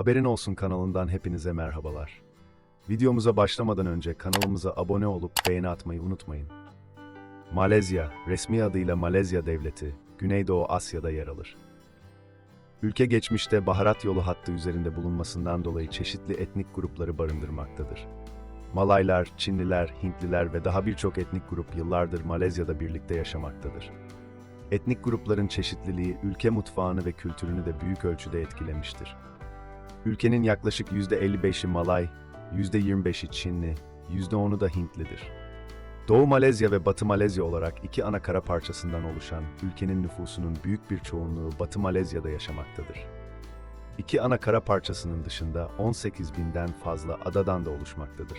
Haberin Olsun kanalından hepinize merhabalar. Videomuza başlamadan önce kanalımıza abone olup beğeni atmayı unutmayın. Malezya, resmi adıyla Malezya Devleti, Güneydoğu Asya'da yer alır. Ülke geçmişte baharat yolu hattı üzerinde bulunmasından dolayı çeşitli etnik grupları barındırmaktadır. Malaylar, Çinliler, Hintliler ve daha birçok etnik grup yıllardır Malezya'da birlikte yaşamaktadır. Etnik grupların çeşitliliği ülke mutfağını ve kültürünü de büyük ölçüde etkilemiştir. Ülkenin yaklaşık %55'i Malay, %25'i Çinli, %10'u da Hintlidir. Doğu Malezya ve Batı Malezya olarak iki ana kara parçasından oluşan ülkenin nüfusunun büyük bir çoğunluğu Batı Malezya'da yaşamaktadır. İki ana kara parçasının dışında 18 binden fazla adadan da oluşmaktadır.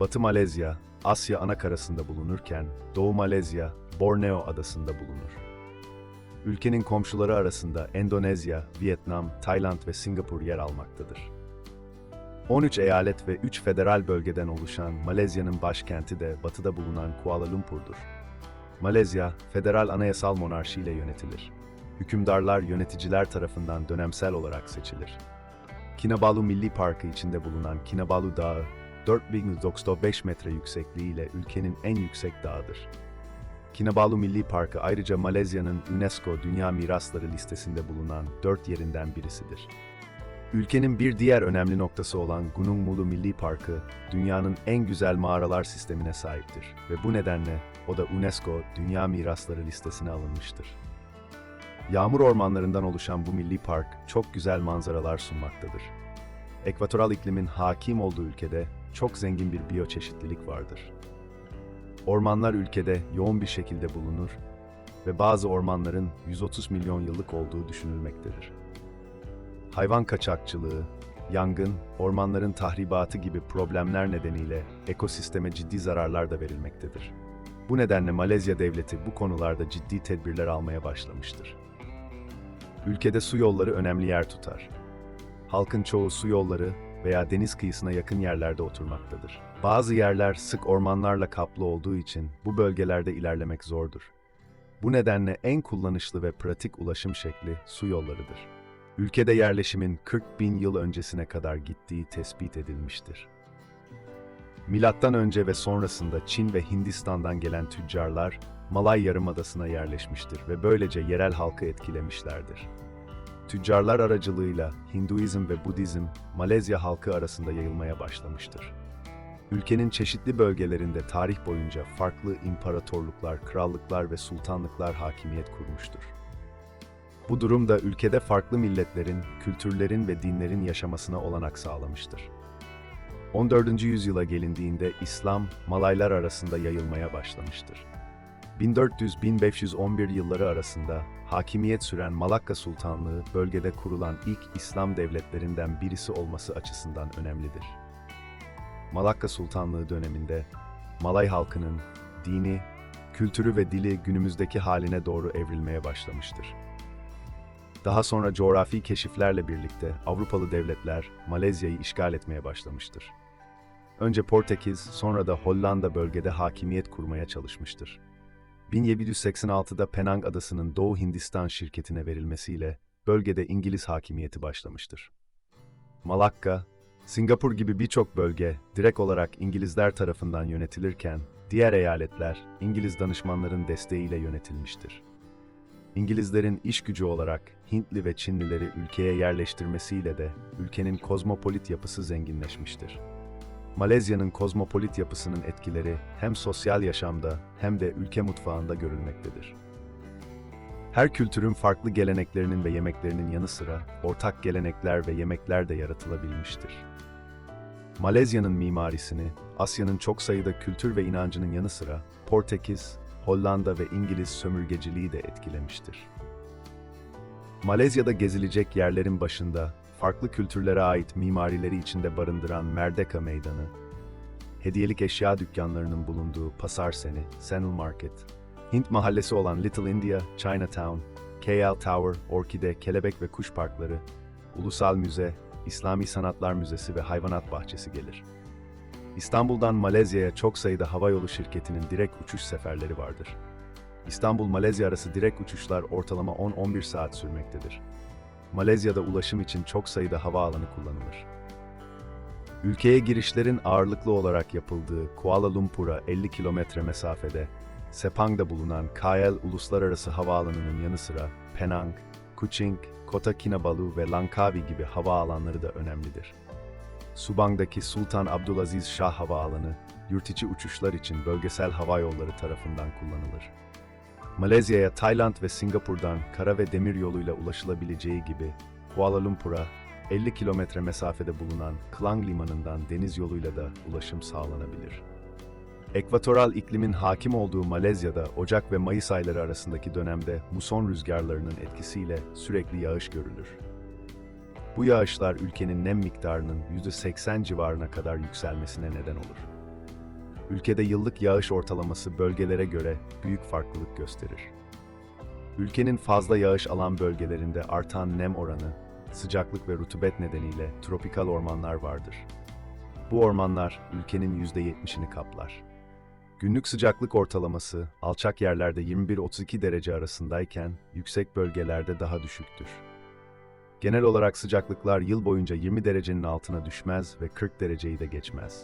Batı Malezya, Asya ana karasında bulunurken Doğu Malezya, Borneo adasında bulunur. Ülkenin komşuları arasında Endonezya, Vietnam, Tayland ve Singapur yer almaktadır. 13 eyalet ve 3 federal bölgeden oluşan Malezya'nın başkenti de batıda bulunan Kuala Lumpur'dur. Malezya, federal anayasal monarşi ile yönetilir. Hükümdarlar yöneticiler tarafından dönemsel olarak seçilir. Kinabalu Milli Parkı içinde bulunan Kinabalu Dağı, 4195 metre yüksekliğiyle ülkenin en yüksek dağıdır. Kinabalu Milli Parkı ayrıca Malezya'nın UNESCO Dünya Mirasları listesinde bulunan dört yerinden birisidir. Ülkenin bir diğer önemli noktası olan Gunung Mulu Milli Parkı, dünyanın en güzel mağaralar sistemine sahiptir ve bu nedenle o da UNESCO Dünya Mirasları listesine alınmıştır. Yağmur ormanlarından oluşan bu milli park çok güzel manzaralar sunmaktadır. Ekvatoral iklimin hakim olduğu ülkede çok zengin bir biyoçeşitlilik vardır. Ormanlar ülkede yoğun bir şekilde bulunur ve bazı ormanların 130 milyon yıllık olduğu düşünülmektedir. Hayvan kaçakçılığı, yangın, ormanların tahribatı gibi problemler nedeniyle ekosisteme ciddi zararlar da verilmektedir. Bu nedenle Malezya devleti bu konularda ciddi tedbirler almaya başlamıştır. Ülkede su yolları önemli yer tutar. Halkın çoğu su yolları veya deniz kıyısına yakın yerlerde oturmaktadır. Bazı yerler sık ormanlarla kaplı olduğu için bu bölgelerde ilerlemek zordur. Bu nedenle en kullanışlı ve pratik ulaşım şekli su yollarıdır. Ülkede yerleşimin 40 bin yıl öncesine kadar gittiği tespit edilmiştir. Milattan önce ve sonrasında Çin ve Hindistan'dan gelen tüccarlar Malay Yarımadası'na yerleşmiştir ve böylece yerel halkı etkilemişlerdir. Tüccarlar aracılığıyla Hinduizm ve Budizm Malezya halkı arasında yayılmaya başlamıştır. Ülkenin çeşitli bölgelerinde tarih boyunca farklı imparatorluklar, krallıklar ve sultanlıklar hakimiyet kurmuştur. Bu durum da ülkede farklı milletlerin, kültürlerin ve dinlerin yaşamasına olanak sağlamıştır. 14. yüzyıla gelindiğinde İslam, Malaylar arasında yayılmaya başlamıştır. 1400-1511 yılları arasında hakimiyet süren Malakka Sultanlığı bölgede kurulan ilk İslam devletlerinden birisi olması açısından önemlidir. Malakka Sultanlığı döneminde Malay halkının dini, kültürü ve dili günümüzdeki haline doğru evrilmeye başlamıştır. Daha sonra coğrafi keşiflerle birlikte Avrupalı devletler Malezya'yı işgal etmeye başlamıştır. Önce Portekiz, sonra da Hollanda bölgede hakimiyet kurmaya çalışmıştır. 1786'da Penang Adası'nın Doğu Hindistan şirketine verilmesiyle bölgede İngiliz hakimiyeti başlamıştır. Malakka, Singapur gibi birçok bölge direkt olarak İngilizler tarafından yönetilirken, diğer eyaletler İngiliz danışmanların desteğiyle yönetilmiştir. İngilizlerin iş gücü olarak Hintli ve Çinlileri ülkeye yerleştirmesiyle de ülkenin kozmopolit yapısı zenginleşmiştir. Malezya'nın kozmopolit yapısının etkileri hem sosyal yaşamda hem de ülke mutfağında görülmektedir. Her kültürün farklı geleneklerinin ve yemeklerinin yanı sıra ortak gelenekler ve yemekler de yaratılabilmiştir. Malezya'nın mimarisini, Asya'nın çok sayıda kültür ve inancının yanı sıra Portekiz, Hollanda ve İngiliz sömürgeciliği de etkilemiştir. Malezya'da gezilecek yerlerin başında farklı kültürlere ait mimarileri içinde barındıran Merdeka Meydanı, hediyelik eşya dükkanlarının bulunduğu Pasar Seni, Senul Market, Hint mahallesi olan Little India, Chinatown, KL Tower, Orkide, Kelebek ve Kuş Parkları, Ulusal Müze, İslami Sanatlar Müzesi ve Hayvanat Bahçesi gelir. İstanbul'dan Malezya'ya çok sayıda havayolu şirketinin direkt uçuş seferleri vardır. İstanbul-Malezya arası direkt uçuşlar ortalama 10-11 saat sürmektedir. Malezya'da ulaşım için çok sayıda havaalanı kullanılır. Ülkeye girişlerin ağırlıklı olarak yapıldığı Kuala Lumpur'a 50 kilometre mesafede, Sepang'da bulunan KL Uluslararası Havaalanı'nın yanı sıra Penang, Kuching, Kota Kinabalu ve Langkawi gibi havaalanları da önemlidir. Subang'daki Sultan Abdülaziz Şah Havaalanı, yurt içi uçuşlar için bölgesel hava yolları tarafından kullanılır. Malezya'ya Tayland ve Singapur'dan kara ve demir yoluyla ulaşılabileceği gibi Kuala Lumpur'a 50 kilometre mesafede bulunan Klang Limanı'ndan deniz yoluyla da ulaşım sağlanabilir. Ekvatoral iklimin hakim olduğu Malezya'da Ocak ve Mayıs ayları arasındaki dönemde muson rüzgarlarının etkisiyle sürekli yağış görülür. Bu yağışlar ülkenin nem miktarının %80 civarına kadar yükselmesine neden olur. Ülkede yıllık yağış ortalaması bölgelere göre büyük farklılık gösterir. Ülkenin fazla yağış alan bölgelerinde artan nem oranı, sıcaklık ve rutubet nedeniyle tropikal ormanlar vardır. Bu ormanlar ülkenin %70'ini kaplar. Günlük sıcaklık ortalaması alçak yerlerde 21-32 derece arasındayken yüksek bölgelerde daha düşüktür. Genel olarak sıcaklıklar yıl boyunca 20 derecenin altına düşmez ve 40 dereceyi de geçmez.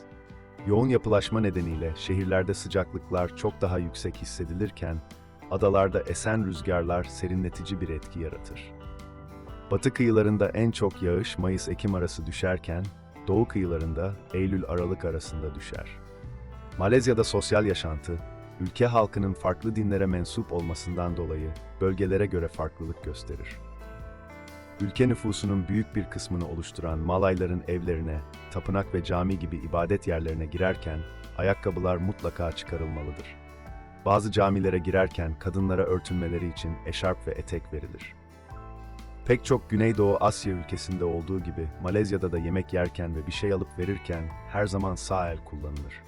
Yoğun yapılaşma nedeniyle şehirlerde sıcaklıklar çok daha yüksek hissedilirken, adalarda esen rüzgarlar serinletici bir etki yaratır. Batı kıyılarında en çok yağış Mayıs-Ekim arası düşerken, doğu kıyılarında Eylül-Aralık arasında düşer. Malezya'da sosyal yaşantı, ülke halkının farklı dinlere mensup olmasından dolayı bölgelere göre farklılık gösterir. Ülke nüfusunun büyük bir kısmını oluşturan Malayların evlerine, tapınak ve cami gibi ibadet yerlerine girerken ayakkabılar mutlaka çıkarılmalıdır. Bazı camilere girerken kadınlara örtünmeleri için eşarp ve etek verilir. Pek çok Güneydoğu Asya ülkesinde olduğu gibi Malezya'da da yemek yerken ve bir şey alıp verirken her zaman sağ el kullanılır.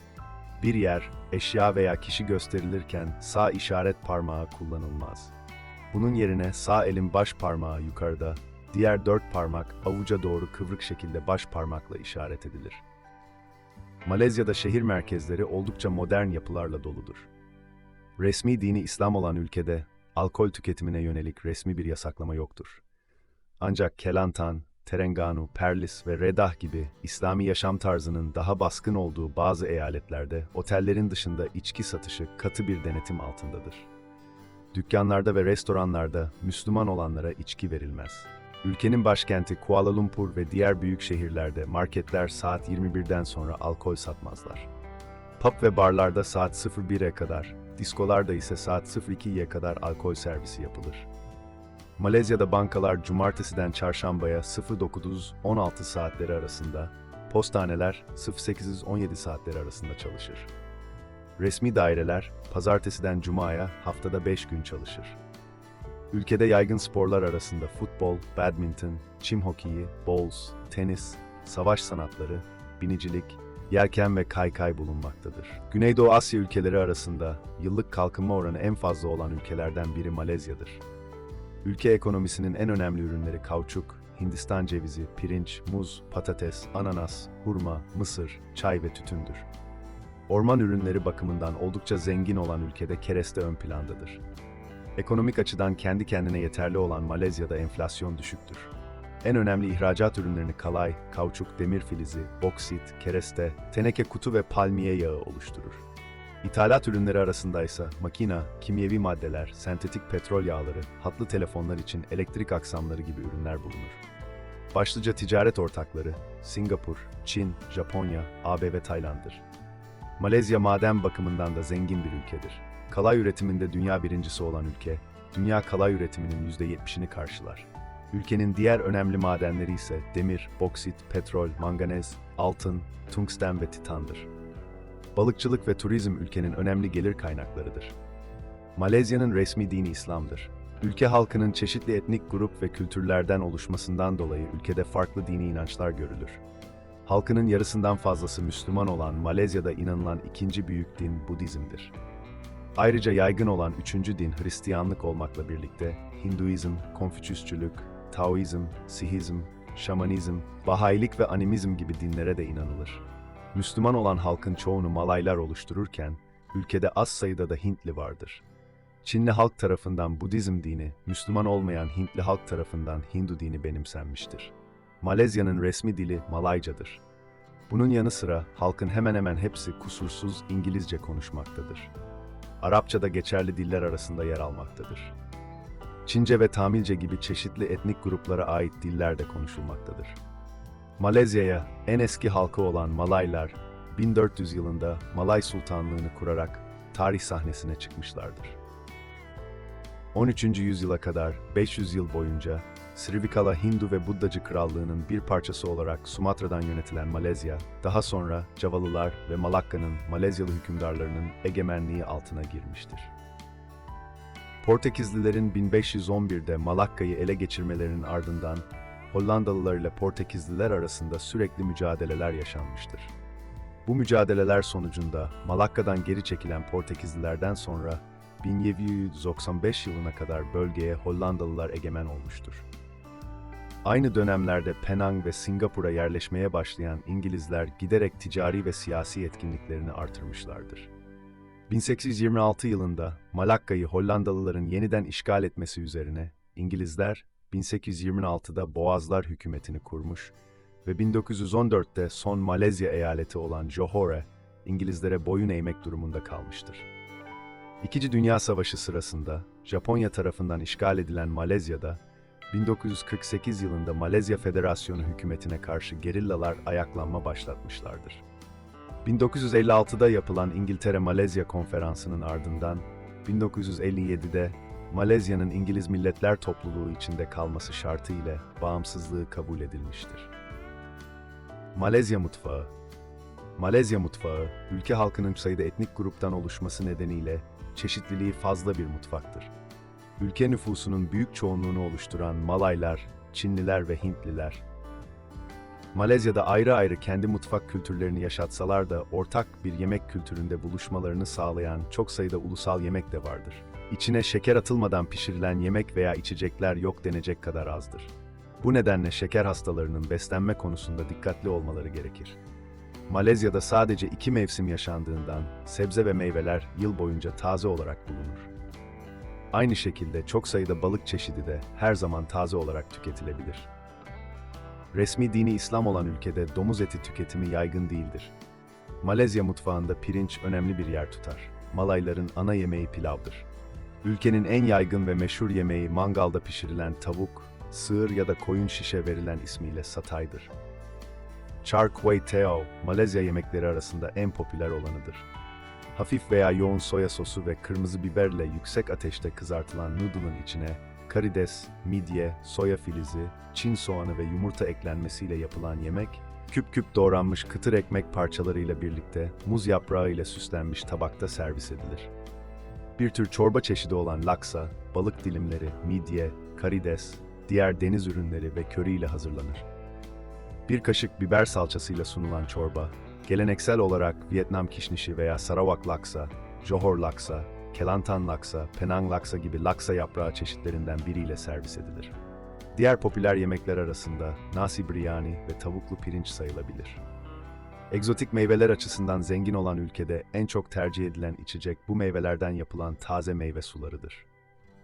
Bir yer, eşya veya kişi gösterilirken sağ işaret parmağı kullanılmaz. Bunun yerine sağ elin baş parmağı yukarıda, diğer dört parmak avuca doğru kıvrık şekilde baş parmakla işaret edilir. Malezya'da şehir merkezleri oldukça modern yapılarla doludur. Resmi dini İslam olan ülkede alkol tüketimine yönelik resmi bir yasaklama yoktur. Ancak Kelantan, Terengganu, Perlis ve Redah gibi İslami yaşam tarzının daha baskın olduğu bazı eyaletlerde otellerin dışında içki satışı katı bir denetim altındadır. Dükkanlarda ve restoranlarda Müslüman olanlara içki verilmez. Ülkenin başkenti Kuala Lumpur ve diğer büyük şehirlerde marketler saat 21'den sonra alkol satmazlar. Pub ve barlarda saat 01'e kadar, diskolarda ise saat 02'ye kadar alkol servisi yapılır. Malezya'da bankalar cumartesiden çarşambaya 09.00-16 saatleri arasında, postaneler 08.00-17 saatleri arasında çalışır. Resmi daireler pazartesiden cumaya haftada 5 gün çalışır. Ülkede yaygın sporlar arasında futbol, badminton, çim hokeyi, bowls, tenis, savaş sanatları, binicilik, yelken ve kaykay bulunmaktadır. Güneydoğu Asya ülkeleri arasında yıllık kalkınma oranı en fazla olan ülkelerden biri Malezya'dır. Ülke ekonomisinin en önemli ürünleri kauçuk, Hindistan cevizi, pirinç, muz, patates, ananas, hurma, mısır, çay ve tütündür. Orman ürünleri bakımından oldukça zengin olan ülkede kereste ön plandadır. Ekonomik açıdan kendi kendine yeterli olan Malezya'da enflasyon düşüktür. En önemli ihracat ürünlerini kalay, kauçuk, demir filizi, boksit, kereste, teneke kutu ve palmiye yağı oluşturur. İthalat ürünleri arasında ise makina, kimyevi maddeler, sentetik petrol yağları, hatlı telefonlar için elektrik aksamları gibi ürünler bulunur. Başlıca ticaret ortakları Singapur, Çin, Japonya, AB ve Tayland'dır. Malezya maden bakımından da zengin bir ülkedir. Kalay üretiminde dünya birincisi olan ülke, dünya kalay üretiminin %70'ini karşılar. Ülkenin diğer önemli madenleri ise demir, boksit, petrol, manganez, altın, tungsten ve titandır. Balıkçılık ve turizm ülkenin önemli gelir kaynaklarıdır. Malezya'nın resmi dini İslam'dır. Ülke halkının çeşitli etnik grup ve kültürlerden oluşmasından dolayı ülkede farklı dini inançlar görülür. Halkının yarısından fazlası Müslüman olan Malezya'da inanılan ikinci büyük din Budizm'dir. Ayrıca yaygın olan üçüncü din Hristiyanlık olmakla birlikte Hinduizm, Konfüçyüsçülük, Taoizm, Sihizm, Şamanizm, Bahayilik ve Animizm gibi dinlere de inanılır. Müslüman olan halkın çoğunu Malaylar oluştururken, ülkede az sayıda da Hintli vardır. Çinli halk tarafından Budizm dini, Müslüman olmayan Hintli halk tarafından Hindu dini benimsenmiştir. Malezya'nın resmi dili Malaycadır. Bunun yanı sıra halkın hemen hemen hepsi kusursuz İngilizce konuşmaktadır. Arapça da geçerli diller arasında yer almaktadır. Çince ve Tamilce gibi çeşitli etnik gruplara ait diller de konuşulmaktadır. Malezya'ya en eski halkı olan Malaylar, 1400 yılında Malay Sultanlığını kurarak tarih sahnesine çıkmışlardır. 13. yüzyıla kadar 500 yıl boyunca Srivikala Hindu ve Buddacı Krallığı'nın bir parçası olarak Sumatra'dan yönetilen Malezya, daha sonra Cavalılar ve Malakka'nın Malezyalı hükümdarlarının egemenliği altına girmiştir. Portekizlilerin 1511'de Malakka'yı ele geçirmelerinin ardından Hollandalılar ile Portekizliler arasında sürekli mücadeleler yaşanmıştır. Bu mücadeleler sonucunda Malakka'dan geri çekilen Portekizlilerden sonra 1795 yılına kadar bölgeye Hollandalılar egemen olmuştur. Aynı dönemlerde Penang ve Singapur'a yerleşmeye başlayan İngilizler giderek ticari ve siyasi etkinliklerini artırmışlardır. 1826 yılında Malakka'yı Hollandalıların yeniden işgal etmesi üzerine İngilizler 1826'da Boğazlar hükümetini kurmuş ve 1914'te son Malezya eyaleti olan Johore, İngilizlere boyun eğmek durumunda kalmıştır. İkinci Dünya Savaşı sırasında Japonya tarafından işgal edilen Malezya'da 1948 yılında Malezya Federasyonu hükümetine karşı gerillalar ayaklanma başlatmışlardır. 1956'da yapılan İngiltere-Malezya Konferansı'nın ardından 1957'de Malezya'nın İngiliz Milletler Topluluğu içinde kalması şartı ile bağımsızlığı kabul edilmiştir. Malezya mutfağı Malezya mutfağı, ülke halkının sayıda etnik gruptan oluşması nedeniyle çeşitliliği fazla bir mutfaktır. Ülke nüfusunun büyük çoğunluğunu oluşturan Malaylar, Çinliler ve Hintliler. Malezya'da ayrı ayrı kendi mutfak kültürlerini yaşatsalar da ortak bir yemek kültüründe buluşmalarını sağlayan çok sayıda ulusal yemek de vardır. İçine şeker atılmadan pişirilen yemek veya içecekler yok denecek kadar azdır. Bu nedenle şeker hastalarının beslenme konusunda dikkatli olmaları gerekir. Malezya'da sadece iki mevsim yaşandığından sebze ve meyveler yıl boyunca taze olarak bulunur. Aynı şekilde çok sayıda balık çeşidi de her zaman taze olarak tüketilebilir. Resmi dini İslam olan ülkede domuz eti tüketimi yaygın değildir. Malezya mutfağında pirinç önemli bir yer tutar. Malayların ana yemeği pilavdır. Ülkenin en yaygın ve meşhur yemeği mangalda pişirilen tavuk, sığır ya da koyun şişe verilen ismiyle sataydır. Char Kway Teow, Malezya yemekleri arasında en popüler olanıdır. Hafif veya yoğun soya sosu ve kırmızı biberle yüksek ateşte kızartılan noodle'ın içine karides, midye, soya filizi, çin soğanı ve yumurta eklenmesiyle yapılan yemek, küp küp doğranmış kıtır ekmek parçalarıyla birlikte muz yaprağı ile süslenmiş tabakta servis edilir. Bir tür çorba çeşidi olan laksa, balık dilimleri, midye, karides, diğer deniz ürünleri ve köri ile hazırlanır. Bir kaşık biber salçasıyla sunulan çorba, geleneksel olarak Vietnam kişnişi veya Sarawak laksa, Johor laksa, Kelantan laksa, Penang laksa gibi laksa yaprağı çeşitlerinden biriyle servis edilir. Diğer popüler yemekler arasında nasi biryani ve tavuklu pirinç sayılabilir. Egzotik meyveler açısından zengin olan ülkede en çok tercih edilen içecek bu meyvelerden yapılan taze meyve sularıdır.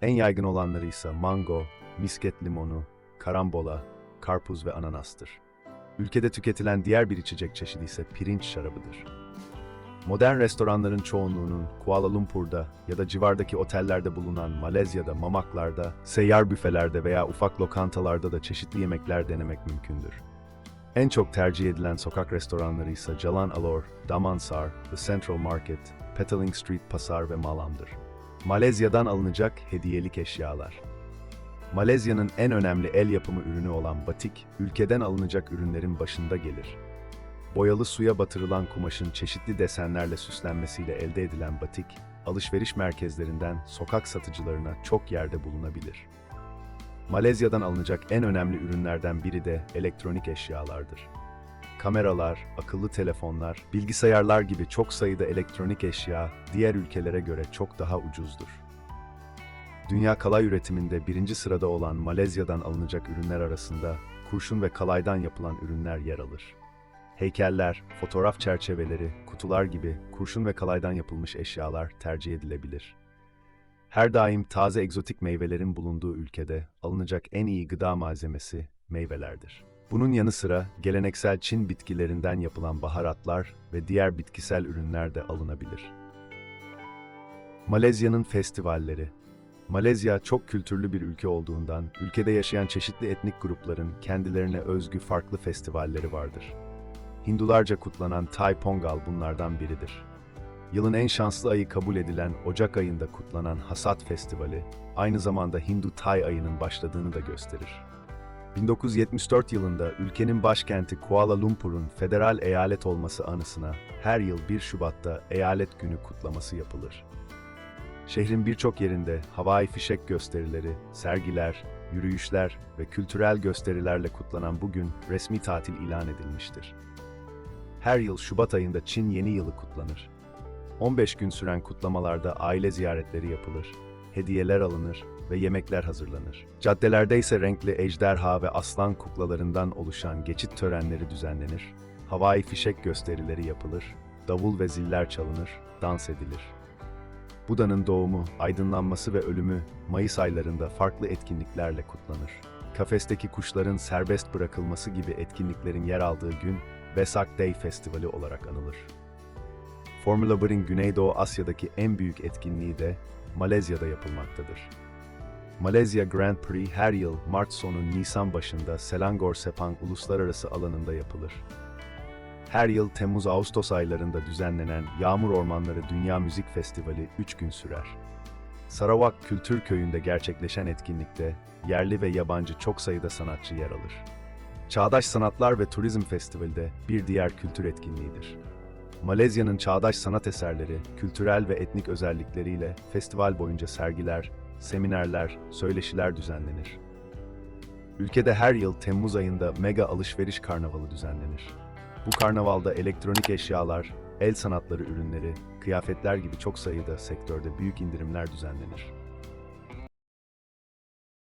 En yaygın olanları ise mango, misket limonu, karambola, karpuz ve ananastır. Ülkede tüketilen diğer bir içecek çeşidi ise pirinç şarabıdır. Modern restoranların çoğunluğunun Kuala Lumpur'da ya da civardaki otellerde bulunan Malezya'da, mamaklarda, seyyar büfelerde veya ufak lokantalarda da çeşitli yemekler denemek mümkündür. En çok tercih edilen sokak restoranları ise Jalan Alor, Damansar, The Central Market, Petaling Street Pasar ve Malam'dır. Malezya'dan alınacak hediyelik eşyalar. Malezya'nın en önemli el yapımı ürünü olan batik, ülkeden alınacak ürünlerin başında gelir. Boyalı suya batırılan kumaşın çeşitli desenlerle süslenmesiyle elde edilen batik, alışveriş merkezlerinden sokak satıcılarına çok yerde bulunabilir. Malezya'dan alınacak en önemli ürünlerden biri de elektronik eşyalardır. Kameralar, akıllı telefonlar, bilgisayarlar gibi çok sayıda elektronik eşya diğer ülkelere göre çok daha ucuzdur. Dünya kalay üretiminde birinci sırada olan Malezya'dan alınacak ürünler arasında kurşun ve kalaydan yapılan ürünler yer alır. Heykeller, fotoğraf çerçeveleri, kutular gibi kurşun ve kalaydan yapılmış eşyalar tercih edilebilir. Her daim taze egzotik meyvelerin bulunduğu ülkede alınacak en iyi gıda malzemesi meyvelerdir. Bunun yanı sıra geleneksel Çin bitkilerinden yapılan baharatlar ve diğer bitkisel ürünler de alınabilir. Malezya'nın festivalleri Malezya çok kültürlü bir ülke olduğundan ülkede yaşayan çeşitli etnik grupların kendilerine özgü farklı festivalleri vardır. Hindularca kutlanan Thai Pongal bunlardan biridir. Yılın en şanslı ayı kabul edilen Ocak ayında kutlanan Hasat Festivali, aynı zamanda Hindu Tay ayının başladığını da gösterir. 1974 yılında ülkenin başkenti Kuala Lumpur'un federal eyalet olması anısına her yıl 1 Şubat'ta Eyalet Günü kutlaması yapılır. Şehrin birçok yerinde havai fişek gösterileri, sergiler, yürüyüşler ve kültürel gösterilerle kutlanan bu gün resmi tatil ilan edilmiştir. Her yıl Şubat ayında Çin Yeni Yılı kutlanır. 15 gün süren kutlamalarda aile ziyaretleri yapılır, hediyeler alınır ve yemekler hazırlanır. Caddelerde ise renkli ejderha ve aslan kuklalarından oluşan geçit törenleri düzenlenir, havai fişek gösterileri yapılır, davul ve ziller çalınır, dans edilir. Buda'nın doğumu, aydınlanması ve ölümü Mayıs aylarında farklı etkinliklerle kutlanır. Kafesteki kuşların serbest bırakılması gibi etkinliklerin yer aldığı gün Vesak Day Festivali olarak anılır. Formula 1'in Güneydoğu Asya'daki en büyük etkinliği de Malezya'da yapılmaktadır. Malezya Grand Prix her yıl Mart sonu Nisan başında Selangor Sepang Uluslararası Alanı'nda yapılır. Her yıl Temmuz-Ağustos aylarında düzenlenen Yağmur Ormanları Dünya Müzik Festivali 3 gün sürer. Sarawak Kültür Köyü'nde gerçekleşen etkinlikte yerli ve yabancı çok sayıda sanatçı yer alır. Çağdaş Sanatlar ve Turizm Festivali de bir diğer kültür etkinliğidir. Malezya'nın çağdaş sanat eserleri, kültürel ve etnik özellikleriyle festival boyunca sergiler, seminerler, söyleşiler düzenlenir. Ülkede her yıl Temmuz ayında mega alışveriş karnavalı düzenlenir. Bu karnavalda elektronik eşyalar, el sanatları ürünleri, kıyafetler gibi çok sayıda sektörde büyük indirimler düzenlenir.